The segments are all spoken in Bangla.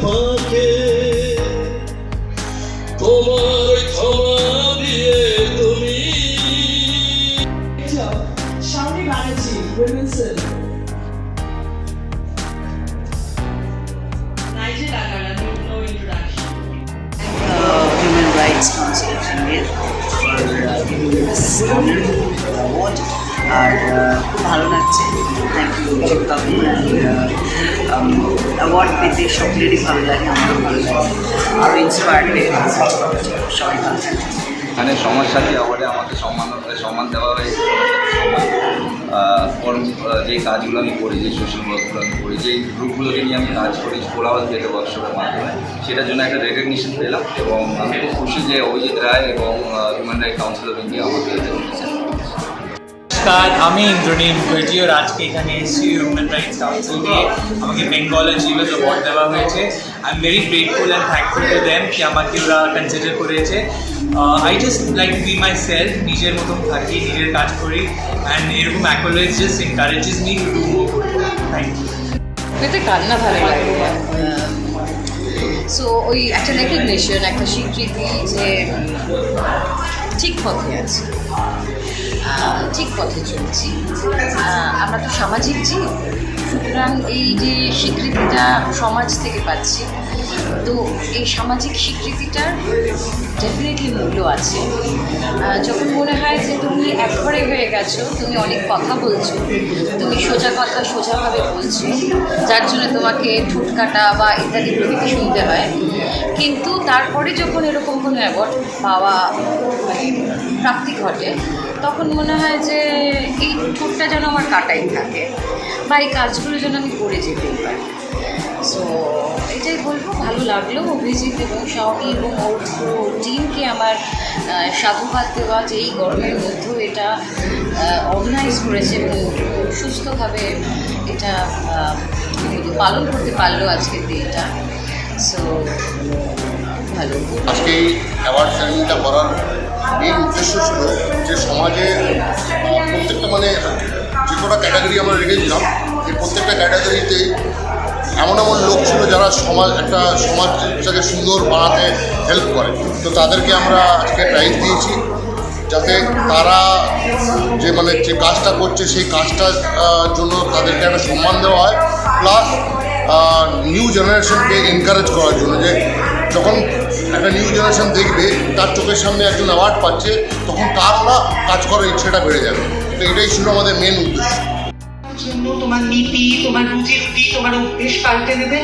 ফাঁকে তোমার award. আর খুব ভালো লাগছে। থ্যাংক ইউ অ্যাওয়ার্ড পেতে সকলেরই ভালো লাগে, আমারও ভালো লাগে। ইন্সপায়ার্ড সবাই ভালো এখানে সমাজসাথী অ্যাওয়ার্ডে আমাকে সম্মান সম্মান দেওয়া হয়েছে। কর্ম যে কাজগুলো আমি করি, যে সোশ্যাল ওয়ার্কগুলো আমি করি, যে গ্রুপগুলোকে নিয়ে আমি কাজ করি কোলাহল পেতে ওয়ার্কশপের মাধ্যমে, সেটার জন্য একটা রেকগনিশন পেলাম এবং আমি খুব খুশি যে অভিজিৎ রায় এবং human right council of India আমাকে রেকগনিশন নমস্কার, আমি ইন্দ্রনীল মুখার্জি আর আজকে এখানে এসেছি হিউম্যান রাইটস কাউন্সিল দিয়ে আমাকে বেঙ্গল অ্যাচিভার্স অ্যাওয়ার্ড দেওয়া হয়েছে। I am very grateful and thankful to them কি আমাকে ওরা কনসিডার করেছে। I just like be myself নিজের মতন থাকি, নিজের কাজ করি। অ্যান্ড এরকম accolade just encourages me to do more thank you কান্না ভালো লাগে। সো ওই একটা রেকগনিশন একটা স্বীকৃতি যে ঠিক পথে আছি। ঠিক পথে চলছি। আমরা তো সামাজিক জীব। সুতরাং এই যে স্বীকৃতিটা সমাজ থেকে পাচ্ছি তো এই সামাজিক স্বীকৃতিটার ডেফিনেটলি মূল্য আছে। যখন মনে হয় যে তুমি একঘরে হয়ে গেছো, তুমি অনেক কথা বলছো, তুমি সোজা কথা সোজাভাবে বলছো, যার জন্য তোমাকে ঠুট কাটা বা ইত্যাদি প্রভৃতি শুনতে হয়, কিন্তু তারপরে যখন এরকম কোনো অ্যাওয়ার্ড পাওয়া মানে প্রাপ্তি ঘটে, তখন মনে হয় যে এই ঠোঁটটা যেন আমার কাটাই থাকে বা এই কাজগুলো যেন আমি করে যেতেই পারি। সো এটাই বলব, ভালো লাগল অভিজিৎ এবং শাওনি এবং ওর পুরো টিমকে আমার সাধুবাদ দেওয়া যে এই গরমের মধ্যেও এটা অর্গানাইজ করেছে এবং সুস্থভাবে এটা পালন করতে পারল আজকের দিনটা। সো ভালো। আজকে এই অ্যাওয়ার্ড সেরেমনিটা করার মেন উদ্দেশ্য ছিল যে সমাজে প্রত্যেকটা মানে যে কটা ক্যাটাগরি আমরা রেখেছিলাম, এই প্রত্যেকটা ক্যাটাগরিতে এমন এমন লোক ছিল যারা সমাজ, একটা সমাজটাকে সুন্দর বানাতে হেল্প করে। তো তাদেরকে আমরা আজকে প্রাইজ দিয়েছি যাতে তারা যে মানে যে কাজটা করছে সেই কাজটার জন্য তাদেরকে একটা সম্মান দেওয়া হয়। প্লাস নিউ জেনারেশনকে এনকারেজ করার জন্য যে যখন একটা নিউ জেনারেশন দেখবে, তার চোখের সামনে একজন অ্যাওয়ার্ড পাচ্ছে, তখন তার না কাজ করার ইচ্ছেটা বেড়ে যাবে। তো এটাই ছিল আমাদের মেন উদ্দেশ্য। জন্য তোমার নীতি, তোমার রুচি রুচি তোমার অভ্যেস পাল্টে দেবে।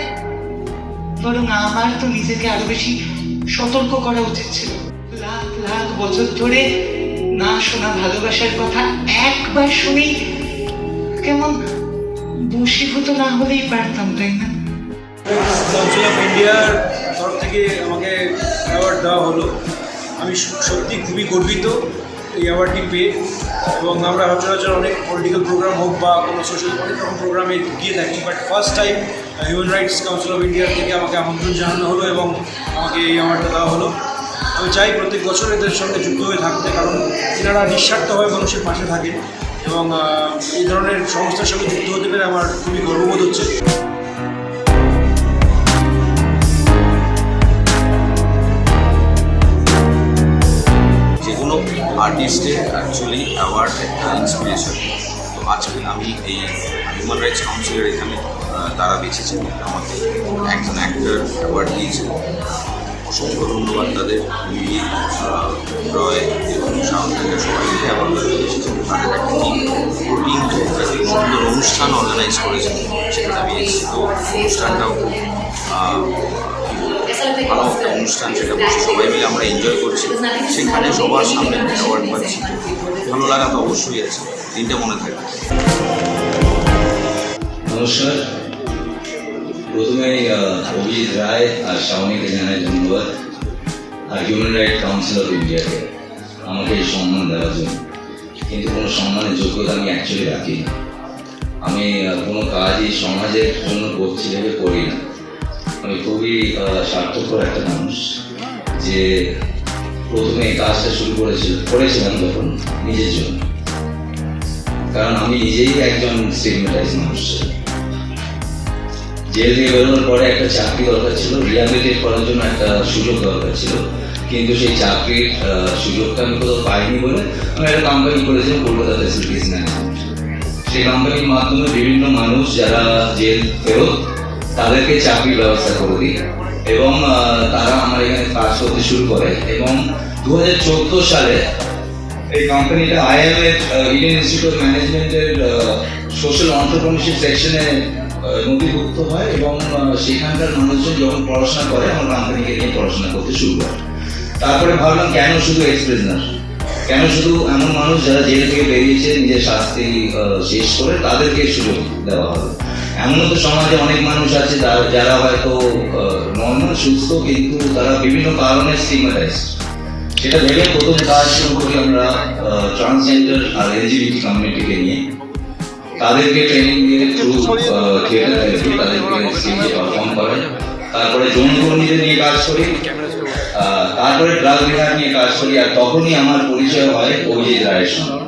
বরং আমার তো নিজেকে আরও বেশি সতর্ক করা উচিত ছিল। লাখ লাখ বছর ধরে না শোনা ভালোবাসার কথা একবার শুনেই কেমন বশীভূত না হলেই পারতাম, তাই না? কাউন্সিল অফ ইন্ডিয়ার তরফ থেকে আমাকে অ্যাওয়ার্ড দেওয়া হলো। আমি সত্যি খুবই গর্বিত। এই অ্যাওয়ার্ডটি পেয়ে এবং আমরা সচরাচর অনেক পলিটিক্যাল প্রোগ্রাম হোক বা কোনো সোশ্যাল রকম প্রোগ্রামে গিয়ে থাকি but first time human rights council of India থেকে আমাকে আমন্ত্রণ জানানো হলো এবং আমাকে এই অ্যাওয়ার্ডটা দেওয়া হলো। আমি চাই প্রত্যেক বছর এদের সঙ্গে যুক্ত হয়ে থাকতে, কারণ এনারা নিঃস্বার্থভাবে মানুষের পাশে থাকেন এবং এই ধরনের সংস্থার সঙ্গে যুক্ত হতে পেরে আমার খুবই গর্ববোধ হচ্ছে। আর্টিস্টের অ্যাকচুয়ালি অ্যাওয়ার্ড একটা ইন্সপিরেশন তো আজকে আমি এই হিউম্যান রাইটস কাউন্সিলের এখানে তারা বেছেছেন আমাকে একজন অ্যাক্টর অ্যাওয়ার্ড দিয়েছে অসংখ্য ধন্যবাদ তাদের। মিলি রয় এবং সাউন্ডের সবাই মিলে অ্যাওয়ার্ড এসেছেন। তাদের একটা টিম একটা সুন্দর অনুষ্ঠান অর্গানাইজ করেছেন সেখানে আমি এসেছি। তো অনুষ্ঠানটাও খুব ভালো একটা অনুষ্ঠান সেটা বসে সবাই মিলে আমরা এনজয় করছি। সেখানে সবার সামনে অ্যাওয়ার্ড পাচ্ছি। ভালো লাগা তো অবশ্যই আছে দিনটা মনে থাকবে। নমস্কার। প্রথমেই আহ, অভিজিৎ রায় আর শাওনিকে জানাই ধন্যবাদ। আর হিউম্যান রাইট কাউন্সিল অফ ইন্ডিয়াকে আমাকে এই সম্মান দেওয়ার জন্য। কিন্তু কোনো সম্মানের যোগ্যতা আমি অ্যাকচুয়ালি রাখি না আমি কোনো কাজই সমাজের জন্য করছি ভেবে করি না। খুবই স্বার্থপর একটা মানুষ যে প্রথমে এই কাজটা শুরু করেছিল করেছিলাম তখন নিজের জন্য। কারণ আমি নিজেই একজন স্টিগমেটাইজ মানুষ। জেল থেকে বেরোনোর পরে একটা চাকরি দরকার ছিল রিহাবিলিটেট করার জন্য একটা সুযোগ দরকার ছিল। কিন্তু সেই চাকরির সুযোগটা আমি কোথাও পাইনি বলে আমি একটা কোম্পানি করেছিলাম, কলকাতা ফেসিলিটিস ম্যানেজমেন্ট সেই কোম্পানির মাধ্যমে বিভিন্ন মানুষ যারা জেল ফেরত তাদেরকে চাকরির ব্যবস্থা করে দিই। এবং তারা আমার এখানে কাজ করতে শুরু করে। এবং দু হাজার চোদ্দ সালে এই কোম্পানিটা আইএমএ ইন্ডিয়ান ইনস্টিটিউট অফ ম্যানেজমেন্টের সোশ্যাল অন্টারপ্রিনারশিপ সেকশনে নথিভুক্ত হয়। এবং সেখানকার মানুষজন যখন পড়াশোনা করে, আমার কোম্পানিকে নিয়ে পড়াশোনা করতে শুরু করে। তারপরে ভাবলাম, কেন শুধু এক্সপ্রেসনার কেন শুধু এমন মানুষ যারা জেল থেকে বেরিয়েছে, নিজের শাস্তি শেষ করে তাদেরকে সুযোগ দেওয়া হবে? এমনও তো সমাজে অনেক মানুষ আছে যারা- হয়তো নর্মাল সুস্থ, কিন্তু তারা বিভিন্ন কারণে স্টিগমাটাইজ সেটা ভেবে প্রথম কাজ শুরু করি আমরা ট্রান্সজেন্ডার আর এলজিবিটি কমিউনিটিকে নিয়ে। তাদেরকে ট্রেনিং দিয়ে থ্রু থিয়েটার থেরাপি তাদেরকে স্টেজে পারফর্ম করে তারপরে যৌনকর্মীদের নিয়ে কাজ করি। তারপরে ড্রাগ রিহাব নিয়ে কাজ করি। আর তখনই আমার পরিচয় হয় অভিজিৎ রায়ের সঙ্গে।